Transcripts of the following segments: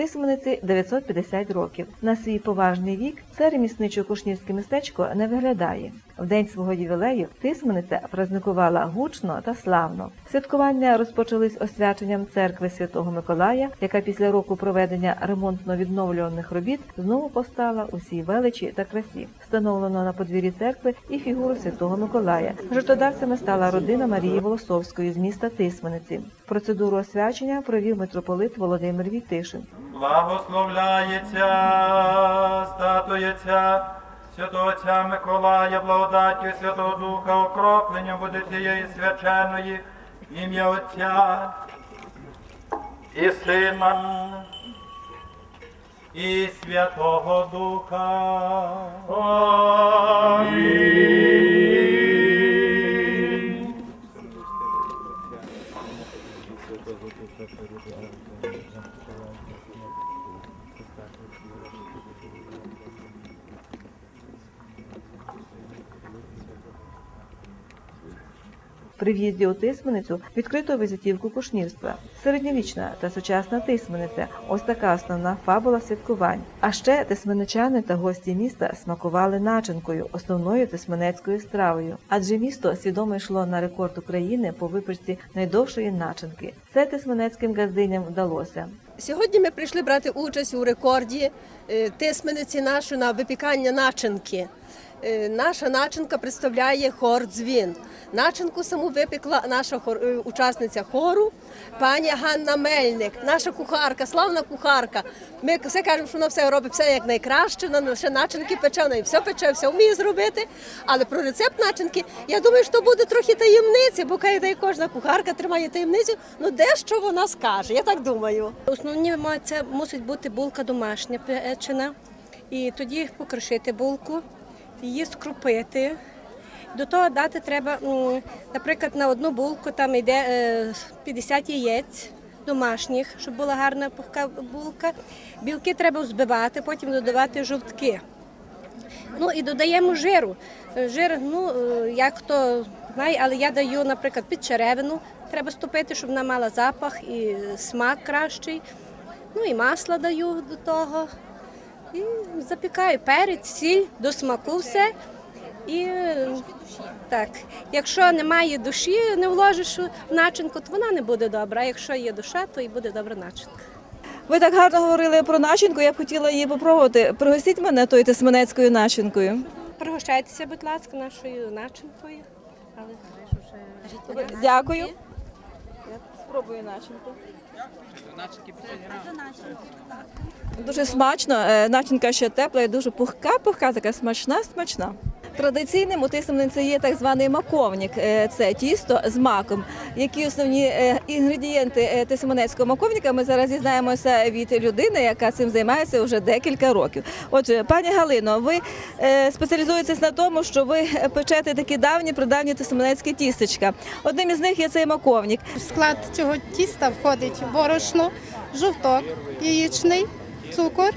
Тисмениці 950 років. На свій поважний вік це ремісничо-кушнірське містечко не виглядає. В день свого ювілею Тисмениця праздникувала гучно та славно. Святкування розпочались освяченням церкви Святого Миколая, яка після року проведення ремонтно-відновлюваних робіт знову постала у всій величі та красі. Встановлено на подвір'ї церкви і фігуру Святого Миколая. Жертводавцями стала родина Марії Волосовської з міста Тисмениці. Процедуру освячення провів митрополит Володимир Війтишин. Благословляється, статується святого Отця Миколая, благодаттю Святого Духа, окропленням води цієї свяченої, ім'я Отця і Сина і Святого Духа. Амінь. При в'їзді у Тисменицю відкрито візитівку кушнірства. Середньовічна та сучасна Тисмениця – ось така основна фабула святкувань. А ще тисменичани та гості міста смакували начинкою, основною тисменецькою стравою. Адже місто свідомо йшло на рекорд України по випічці найдовшої начинки. Це тисменецьким газдиням вдалося. Сьогодні ми прийшли брати участь у рекорді е, тисмениці нашої на випікання начинки. Е, Наша начинка представляє хор дзвін. Начинку саму випекла наша хор, е, учасниця хору, пані Ганна Мельник, наша кухарка, славна кухарка. Ми все кажемо, що вона все робить все як найкраще, вона ще начинки пече, вона і все пече, все вміє зробити. Але про рецепт начинки, я думаю, що буде трохи таємниці, бо каже, кожна кухарка тримає таємницю, ну дещо вона скаже, я так думаю. Основні це мусить бути булка домашня печена, і тоді покришити булку, її скрупити. До того дати треба, наприклад, на одну булку там йде е, 50 яєць домашніх, щоб була гарна пухка булка. Білки треба взбивати, потім додавати жовтки. Ну і додаємо жиру. Е, Жир, ну е, як хто знає, але я даю, наприклад, під черевину. Треба ступити, щоб вона мала запах і смак кращий. Ну і масло даю до того. І запікаю перець, сіль, до смаку все. І так, якщо немає душі, не вложиш в начинку, то вона не буде добра. А якщо є душа, то і буде добра начинка. Ви так гарно говорили про начинку. Я б хотіла її попробувати. Пригостіть мене тою тисменецькою начинкою. Пригощайтеся, будь ласка, нашою начинкою. Але Дякую. Я спробую начинку. Дуже смачно, е, начинка ще тепла і дуже пухка, пухка, така смачна, смачна. Традиційним у тисменниці є так званий маковник. Е, Це тісто з маком. Які основні е, інгредієнти е, тисменецького маковника? Ми зараз дізнаємося від людини, яка цим займається вже декілька років. Отже, пані Галино, ви спеціалізуєтесь на тому, що ви печете такі давні придавні тисменецькі тістечка. Одним із них є цей маковник. В склад цього тіста входить борошно, жовток яєчний, цукор,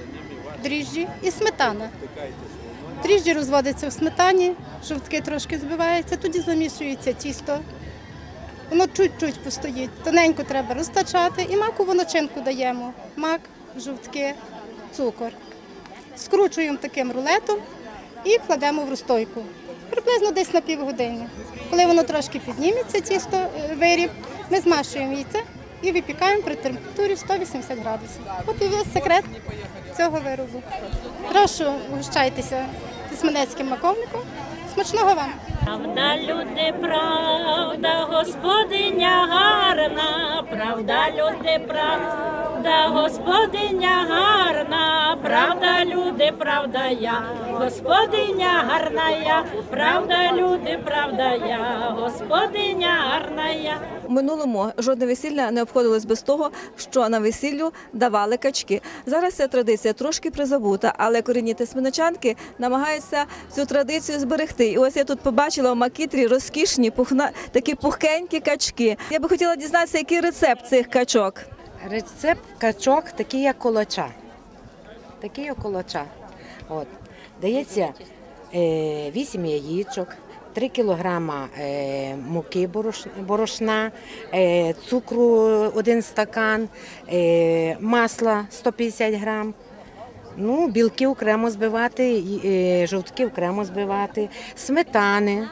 дріжджі і сметана. Дріжджі розводяться в сметані, жовтки трошки збиваються, тоді замішується тісто. Воно чуть-чуть постоїть. Тоненько треба розтачати і макову начинку даємо. Мак, жовтки, цукор. Скручуємо таким рулетом і кладемо в розстойку. Приблизно десь на півгодини. Коли воно трошки підніметься, тісто е, виріб, ми змашуємо яйце і випікаємо при температурі 180 градусів. От і весь секрет цього виробу. Прошу гощайтеся тисменецьким маковником. Смачного вам! Правда, люди, правда, господиня гарна, правда, люди, правда, господиня гарна, правда, люди, правда я, господиня гарна я, правда, люди, правда я, господиня гарна я. У минулому жодне весілля не обходилось без того, що на весіллю давали качки. Зараз ця традиція трошки призабута, але корінні тисменичанки намагаються цю традицію зберегти. І ось я тут побачила у макітрі розкішні пухна такі пухкенькі качки. Я би хотіла дізнатися, який рецепт цих качок. Рецепт качок такий, як колоча. Такий як колоча. От. Дається е, 8 яєчок, 3 кілограма е, муки борошна, е, цукру 1 стакан, е, масла 150 грам. Ну, білки окремо збивати, жовтки окремо збивати, сметани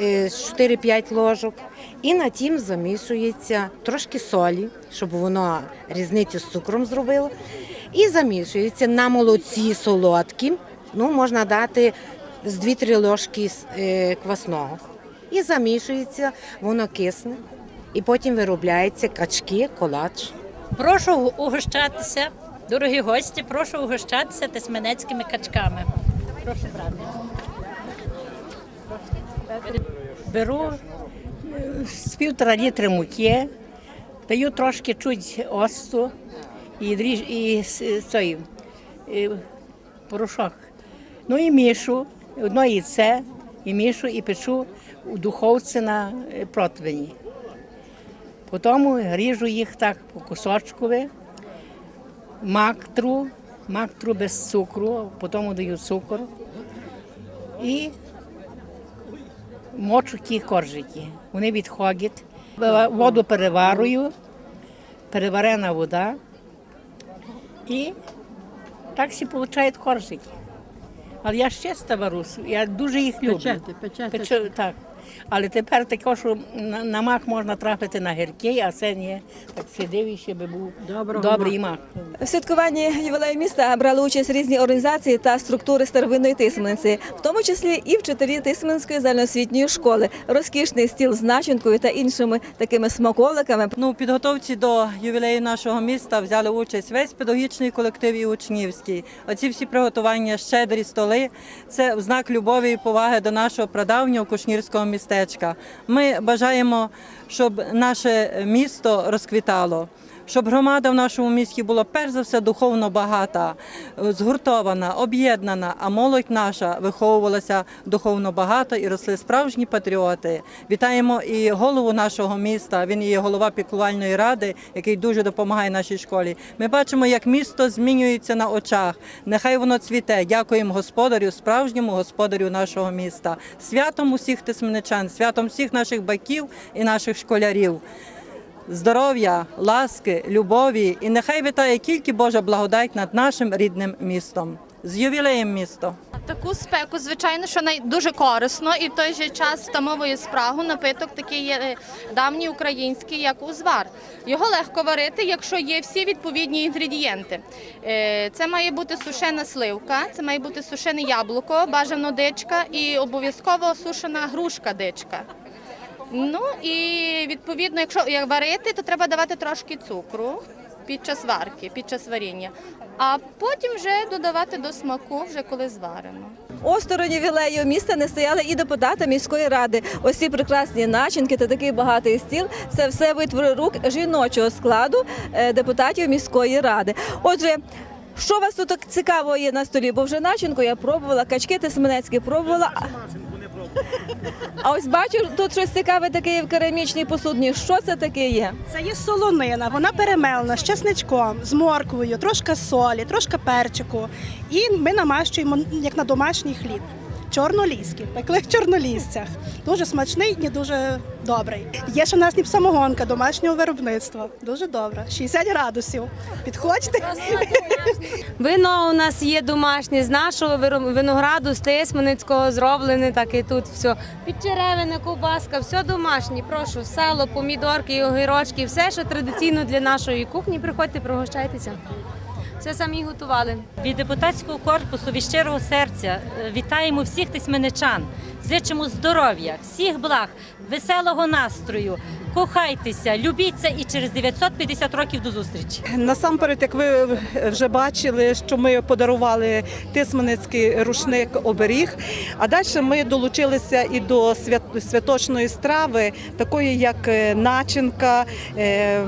е, 4-5 ложок. І на тім замішується трошки солі, щоб воно різницю з цукром зробило. І замішується на молоці солодким. Ну, можна дати з 2-3 ложки е, квасного. І замішується, воно кисне. І потім виробляється качки, колач. Прошу угощатися, дорогі гості, прошу угощатися тисменецькими качками. Прошу брати. Беру е, з півтора літри муки, даю трошки чуть оцту і, дріж, і цей, і порошок. Ну і мішу, одно яйце, і мішу, і печу у духовці на е, противні. Потім ріжу їх так по кусочкові, мак тру, мак тру без цукру, потім даю цукор. І мочу ті коржики. Вони відходять. Воду переварую, переварена вода. І так всі отримують коржики. Але я ще вару, я дуже їх люблю. Печете, печете. Печу, так. Але тепер таке, що на, на мак можна трапити на гіркий, а це ні. Так сидив і ще би був Доброго добрий мак. В святкуванні ювілею міста брали участь різні організації та структури старовинної тисмениці, в тому числі і вчителі Тисменської загальноосвітньої школи. Розкішний стіл з начинкою та іншими такими смаколиками Ну, у підготовці до ювілею нашого міста взяли участь весь педагогічний колектив і учнівський. Оці всі приготування, щедрі столи це знак любові і поваги до нашого прадавнього кушнірського містечка. Ми бажаємо, щоб наше місто розквітало. Щоб громада в нашому місті була перш за все духовно багата, е, згуртована, об'єднана, а молодь наша виховувалася духовно багато і росли справжні патріоти. Вітаємо і голову нашого міста. Він є голова піклувальної ради, який дуже допомагає нашій школі. Ми бачимо, як місто змінюється на очах. Нехай воно цвіте. Дякуємо господарю, справжньому господарю нашого міста. Святом усіх тисменичан, святом всіх наших батьків і наших школярів здоров'я, ласки, любові і нехай витає тільки Божа благодать над нашим рідним містом. З ювілеєм місто! Таку спеку, звичайно, що дуже корисно і в той же час втамовує спрагу. Напиток такий є е, давній український, як узвар. Його легко варити, якщо є всі відповідні інгредієнти. Е, Це має бути сушена сливка, це має бути сушене яблуко, бажано дичка і обов'язково сушена грушка дичка. Ну і відповідно, якщо як варити, то треба давати трошки цукру під час варки, під час варіння. А потім вже додавати до смаку, вже коли зварено. Осторонь ювілею міста не стояли і депутати міської ради. Ось ці прекрасні начинки та такий багатий стіл це все витвори рук жіночого складу е, депутатів міської ради. Отже. Що вас тут так цікавого є на столі? Бо вже начинку я пробувала, качки Тисменецькі пробувала. А- ось бачу, тут щось цікаве таке в керамічній посудні. Що це таке є? Це є солонина, вона перемелена з чесничком, з морквою, трошки солі, трошки перчику. І ми намащуємо як на домашній хліб. Чорноліський, пекли в чорнолісцях. Дуже смачний і дуже добрий. Є ще у нас самогонка домашнього виробництва. Дуже добра. 60 градусів. Підходьте. Вино у нас є домашнє з нашого винограду, з Тисменицького зроблене, так і тут все. Підчеревина, ковбаска, все домашнє. Прошу, сало, помідорки, огірочки, все, що традиційно для нашої кухні. Приходьте, пригощайтеся. Все самі готували. Від депутатського корпусу від щирого серця е, вітаємо всіх тисменичан. Зичимо здоров'я, всіх благ, веселого настрою. Кохайтеся, любіться і через 950 років до зустрічі. Насамперед, як ви вже бачили, що ми подарували тисменецький рушник оберіг. А далі ми долучилися і до свят- святочної страви, такої як е, начинка, е,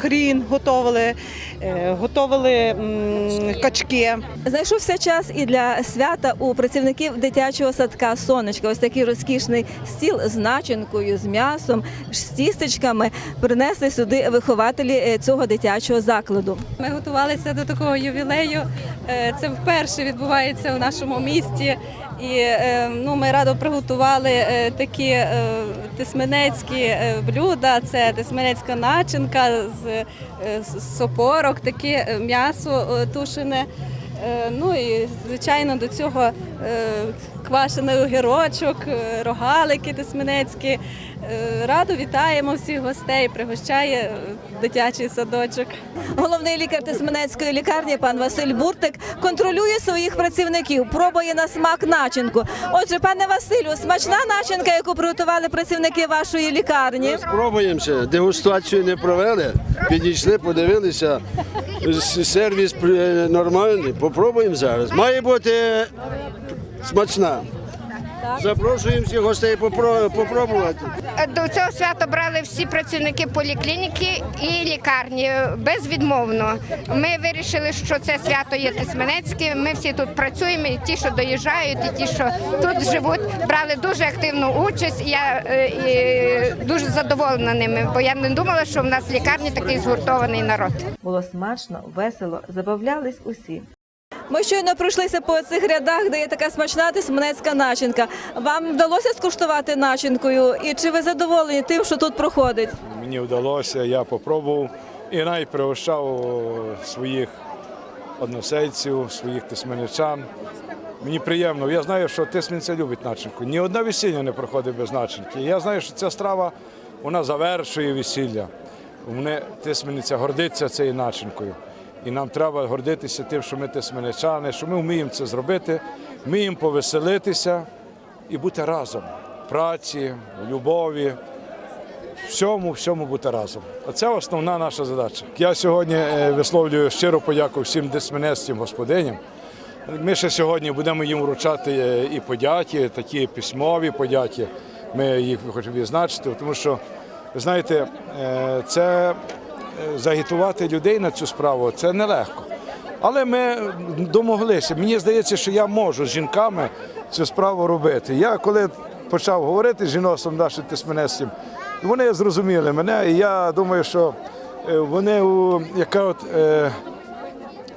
хрін готували, Е, Готовили м, качки. Знайшовся час і для свята у працівників дитячого садка Сонечка. Ось такий розкішний стіл з начинкою, з м'ясом, з тістечками принесли сюди вихователі е, цього дитячого закладу. Ми готувалися до такого ювілею. Е, Це вперше відбувається у нашому місті. І е, ну, ми радо приготували е, такі е, тисменецькі блюда. Це тисменецька начинка з, сопорок, таке м'ясо тушене. Ну і звичайно до цього квашений огірочок, е, рогалики тисменецькі. Е, Радо вітаємо всіх гостей, пригощає е, дитячий садочок. Головний лікар Тисменецької лікарні пан Василь Буртик контролює своїх працівників, пробує на смак начинку. Отже, пане Василю, смачна начинка, яку приготували працівники вашої лікарні. Спробуємося. Дегустацію не провели. Підійшли, подивилися. Сервіс нормальний. Попробуємо зараз. Має бути смачна. Запрошуємо всіх гостей попробувати. До цього свята брали всі працівники поліклініки і лікарні безвідмовно. Ми вирішили, що це свято є Тисменецьке. Ми всі тут працюємо, і ті, що доїжджають, і ті, що тут живуть, брали дуже активну участь. І Я е, і дуже задоволена ними, бо я не думала, що в нас в лікарні такий згуртований народ. Було смачно, весело, забавлялись усі. Ми щойно пройшлися по цих рядах, де є така смачна тисменецька начинка. Вам вдалося скуштувати начинкою? І чи ви задоволені тим, що тут проходить? Мені вдалося, я попробував і навіть пригощав своїх односельців, своїх тисменичан. Мені приємно. Я знаю, що тисменця любить начинку. Ні одне весілля не проходить без начинки. Я знаю, що ця страва вона завершує весілля. Вони тисмениця гордиться цією начинкою. І нам треба гордитися тим, що ми тисменичани, що ми вміємо це зробити, вміємо повеселитися і бути разом. В праці, в любові, всьому, всьому бути разом. Оце основна наша задача. Я сьогодні е, висловлюю щиру подяку всім дисменецьким господиням. Ми ще сьогодні будемо їм вручати е, і подяки, такі письмові подяки. Ми їх хочемо відзначити, тому що, ви знаєте, е, це загітувати людей на цю справу це нелегко. Але ми домоглися. Мені здається, що я можу з жінками цю справу робити. Я коли почав говорити з жіноцтвом нашим тисменецьким, вони зрозуміли мене, і я думаю, що е, вони яка от. е,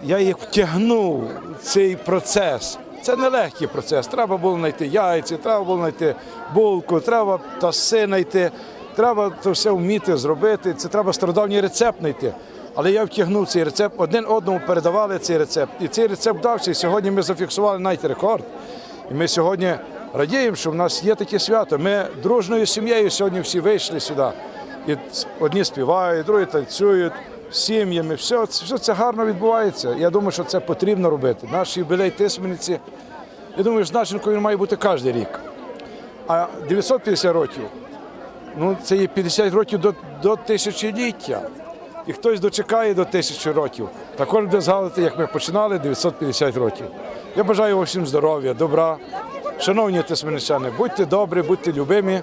я їх втягнув цей процес. Це нелегкий процес. Треба було знайти яйця, треба було знайти булку, треба таси знайти, треба це все вміти зробити. Це треба стародавній рецепт знайти. Але я втягнув цей рецепт, один одному передавали цей рецепт. І цей рецепт дався. І сьогодні ми зафіксували навіть рекорд. І ми сьогодні радіємо, що в нас є таке свято. Ми дружною сім'єю сьогодні всі вийшли сюди. І одні співають, другі танцюють сім'ями. Все, все це гарно відбувається. Я думаю, що це потрібно робити. Наш юбілей Тисмениці, я думаю, що Значенко він має бути кожен рік. А 950 років, ну це є 50 років до, до тисячоліття. І хтось дочекає до тисячі років. Також буде згадувати, як ми починали 950 років. Я бажаю всім здоров'я, добра. Шановні тисменичани, будьте добрі, будьте любимі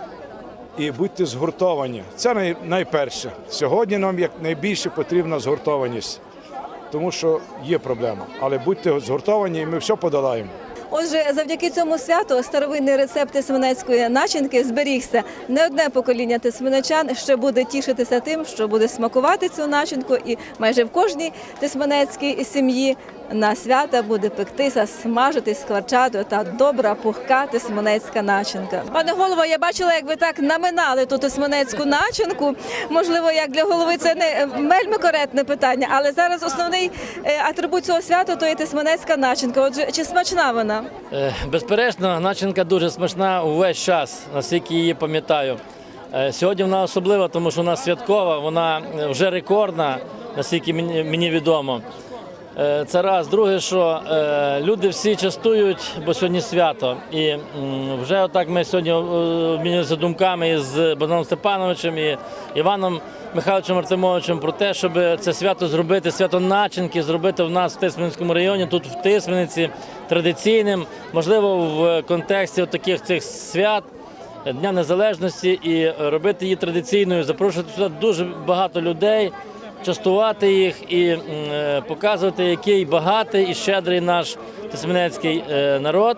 і будьте згуртовані. Це най, найперше. Сьогодні нам як найбільше потрібна згуртованість, тому що є проблема. Але будьте згуртовані, і ми все подолаємо. Отже, завдяки цьому святу старовинний рецепт тисменецької начинки зберігся. Не одне покоління тисменечан ще буде тішитися тим, що буде смакувати цю начинку, і майже в кожній тисменецькій сім'ї на свята буде пектися, смажитись скварчатою та добра пухка тисменецька начинка. Пане голово, я бачила, як ви так наминали ту тисменецьку начинку. Можливо, як для голови це не е, вельми коректне питання, але зараз основний е, атрибут цього свята то є тисменецька начинка. Отже, чи смачна вона? Е, Безперечно, начинка дуже смачна увесь час, наскільки її пам'ятаю. Сьогодні вона особлива, тому що вона святкова, вона вже рекордна, наскільки мені відомо. Е, Це раз. Друге, що е, люди всі частують, бо сьогодні свято. І вже отак ми сьогодні е, обмінюємося думками з Богданом Степановичем і Іваном Михайловичем Артемовичем про те, щоб це свято зробити, свято начинки, зробити в нас в Тисменському районі, тут в Тисмениці, традиційним, можливо, в контексті таких цих свят. Дня Незалежності і робити її традиційною, запрошувати сюди дуже багато людей частувати їх і е, показувати, який багатий і щедрий наш тисменецький е, народ,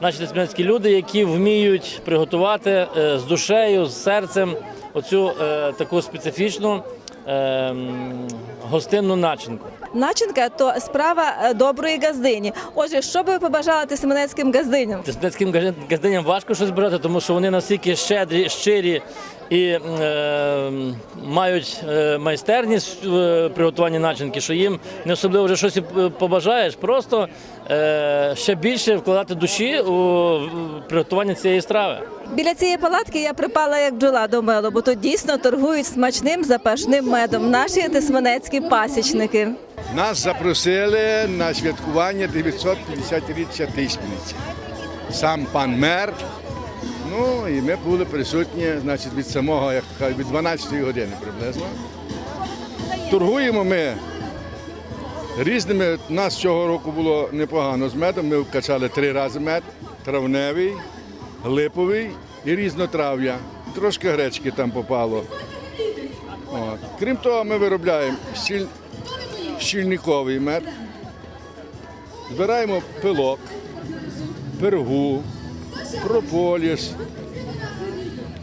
наші тисменецькі люди, які вміють приготувати е, з душею, з серцем оцю таку специфічну гостинну начинку. Начинка то справа е, доброї газдині. Отже, що би ви побажали тисменецьким газдиням? Тисменецьким газдиням важко щось брати, тому що вони настільки щедрі, щирі і е, мають майстерність в е, приготуванні начинки, що їм не особливо вже щось побажаєш, просто ще більше вкладати душі у приготування цієї страви. Біля цієї палатки я припала як бджола до меду, бо тут дійсно торгують смачним запашним медом наші тисменецькі пасічники. Нас запросили на святкування 950-річчя Тисмениці. Сам пан мер. Ну і ми були присутні, значить, від самого, як кажуть, від 12 години приблизно. Торгуємо ми різними. Нас цього року було непогано з медом. Ми вкачали три рази мед: травневий, липовий і різнотрав'я. Трошки гречки там попало. От. Крім того, ми виробляємо сіль, щільниковий мед, збираємо пилок, пергу, прополіс,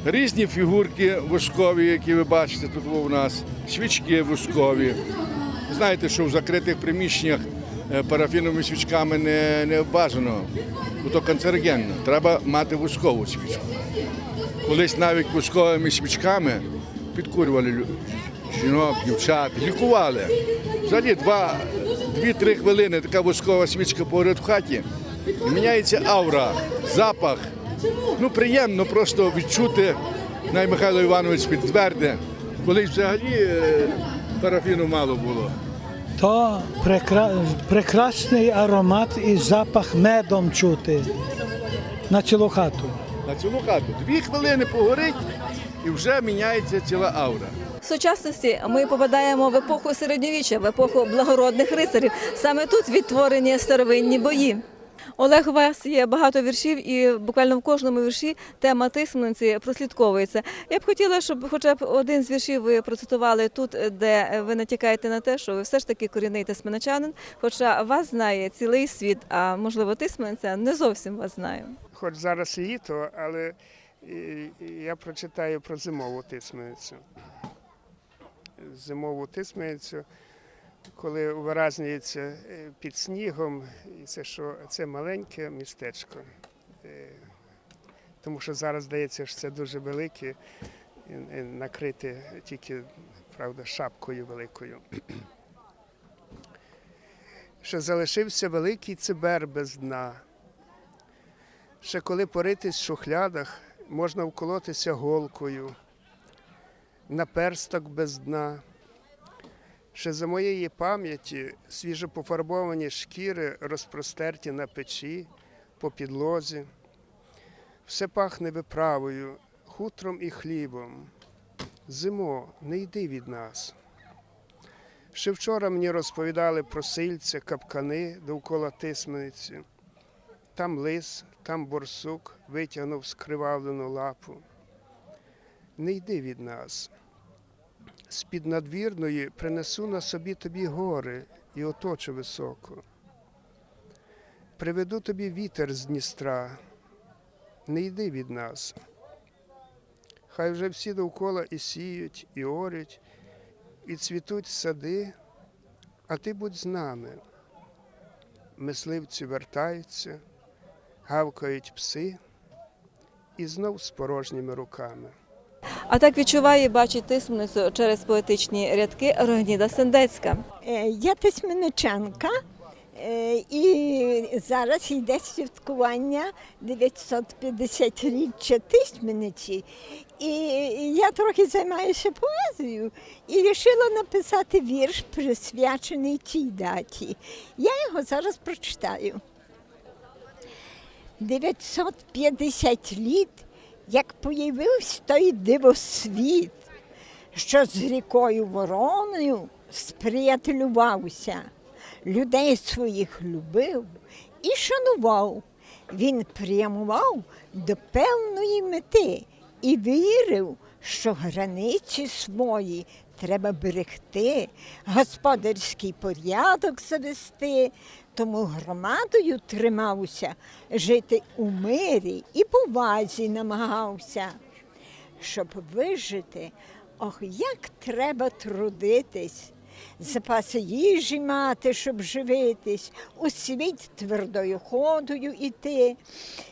різні фігурки воскові, які ви бачите тут у нас, свічки воскові. Знаєте, що в закритих приміщеннях е, парафіновими свічками не, не бажано, бо то канцерогенно. Треба мати воскову свічку. Колись навіть восковими свічками підкурювали жінок, дівчат, лікували. Взагалі дві-три хвилини така воскова свічка поряд в хаті. І міняється аура, запах. Ну, приємно просто відчути, най Михайло Іванович підтверде, колись взагалі е, парафіну мало було. То прекра... прекрасний аромат і запах медом чути на цілу хату. На цілу хату. Дві хвилини погорить і вже міняється ціла аура. В сучасності ми попадаємо в епоху середньовіччя, в епоху благородних рицарів. Саме тут відтворені старовинні бої. Олег, у вас є багато віршів, і буквально в кожному вірші тема тисменниці прослідковується. Я б хотіла, щоб хоча б один з віршів ви процитували тут, де ви натякаєте на те, що ви все ж таки корінний тисменичанин, хоча вас знає цілий світ, а можливо, тисменниця не зовсім вас знає. Хоч зараз літо, але я прочитаю про зимову тисменицю. Зимову тисменицю, коли увиразнюється е, під снігом, і це що це маленьке містечко. Е, Тому що зараз здається, що це дуже велике, накрите тільки, правда, шапкою великою. Ще залишився великий цибер без дна. Ще коли поритись в шухлядах, можна вколотися голкою, на персток без дна. Ще за моєї пам'яті свіжо пофарбовані шкіри розпростерті на печі, по підлозі. Все пахне виправою, хутром і хлібом. Зимо, не йди від нас. Ще вчора мені розповідали про сильця, капкани довкола тисмениці. Там лис, там борсук витягнув скривавлену лапу. Не йди від нас. З-під надвірної принесу на собі тобі гори і оточу високо. Приведу тобі вітер з Дністра. Не йди від нас. Хай вже всі довкола і сіють, і орють, і цвітуть сади, а ти будь з нами. Мисливці вертаються гавкають пси і знов з порожніми руками. А так відчуває і бачить тисменницю через поетичні рядки Рогніда Сендецька. Е, Я письменничанка, е, і зараз йде святкування 950-річчя тисьмениці. І я трохи займаюся поезією і вирішила написати вірш, присвячений цій даті. Я його зараз прочитаю. 950 літ, як появився той дивосвіт, що з рікою вороною сприятелювався, людей своїх любив і шанував. Він прямував до певної мети і вірив, що границі свої треба берегти, господарський порядок завести. Тому громадою тримався, жити у мирі і повазі намагався. Щоб вижити, ох, як треба трудитись, запаси їжі мати, щоб живитись, у світ твердою ходою іти,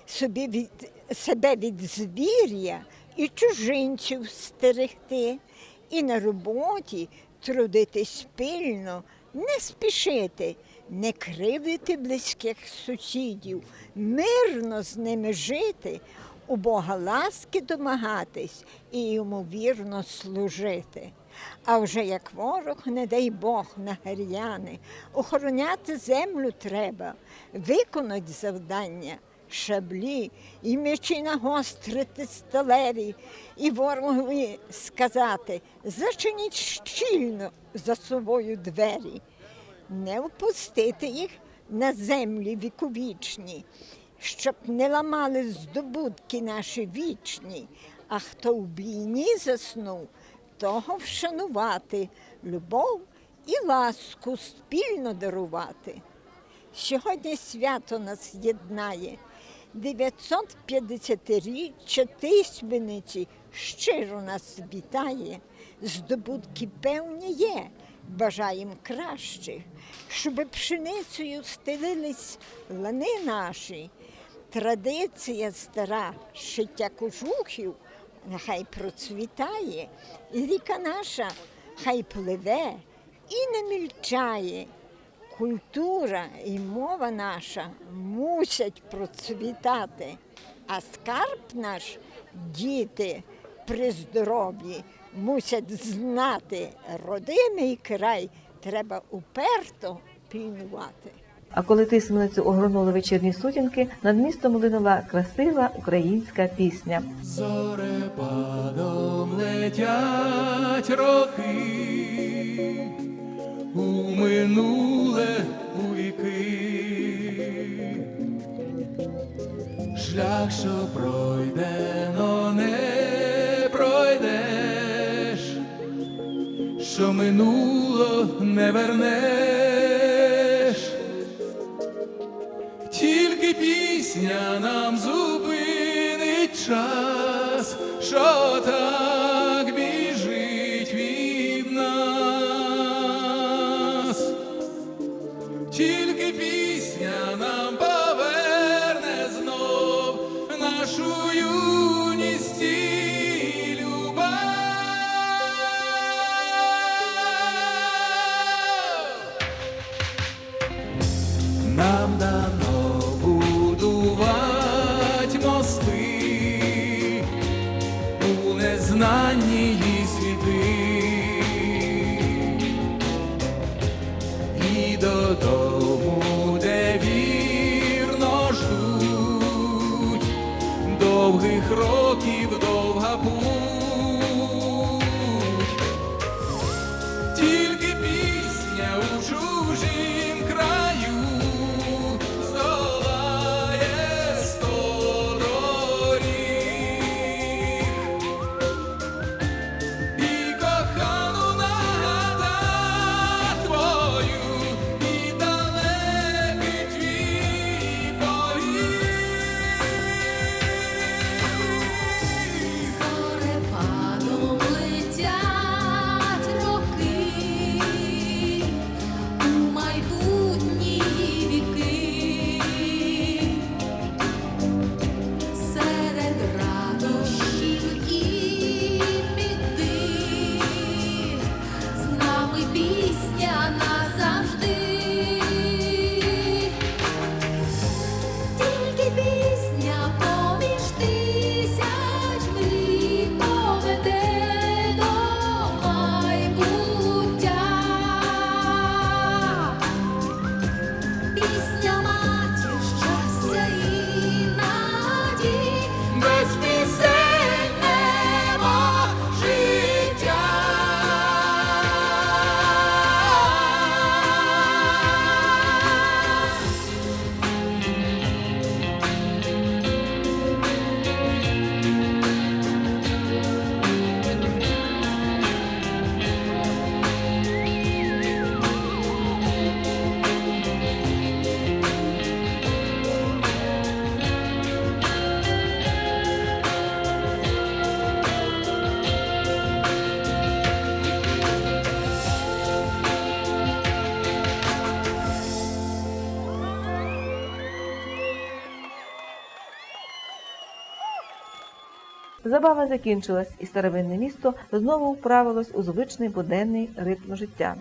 собі від, себе від звір'я і чужинців стерегти, і на роботі трудитись пильно, не спішити, не кривдити близьких сусідів, мирно з ними жити, у Бога ласки домагатись і йому вірно служити. А вже як ворог, не дай Бог на гар'яни, охороняти землю треба, виконать завдання, шаблі і мечі нагострити сталеві, і ворогові сказати, зачиніть щільно за собою двері, не впустити їх на землі віковічні, щоб не ламали здобутки наші вічні, а хто в війні заснув, того вшанувати, любов і ласку спільно дарувати. Сьогодні свято нас єднає. 950-річчя тисьмениці щиро нас вітає. Здобутки певні є, бажаєм кращих, щоб пшеницею стелились лани наші. Традиція стара шиття кожухів нехай процвітає, і ріка наша хай пливе і не мільчає. Культура і мова наша мусять процвітати, а скарб наш діти при здоров'ї мусять знати, родимий край треба уперто пільнувати. А коли тисменицю огорнули вечірні сутінки, над містом линула красива українська пісня. Зорепадом летять роки у минуле у віки. Шлях, що пройдено, що минуло не вернеш. Тільки пісня нам зупинить час, що так незнанні її світи. І додому, Забава закінчилась, і старовинне місто знову вправилось у звичний буденний ритм життя.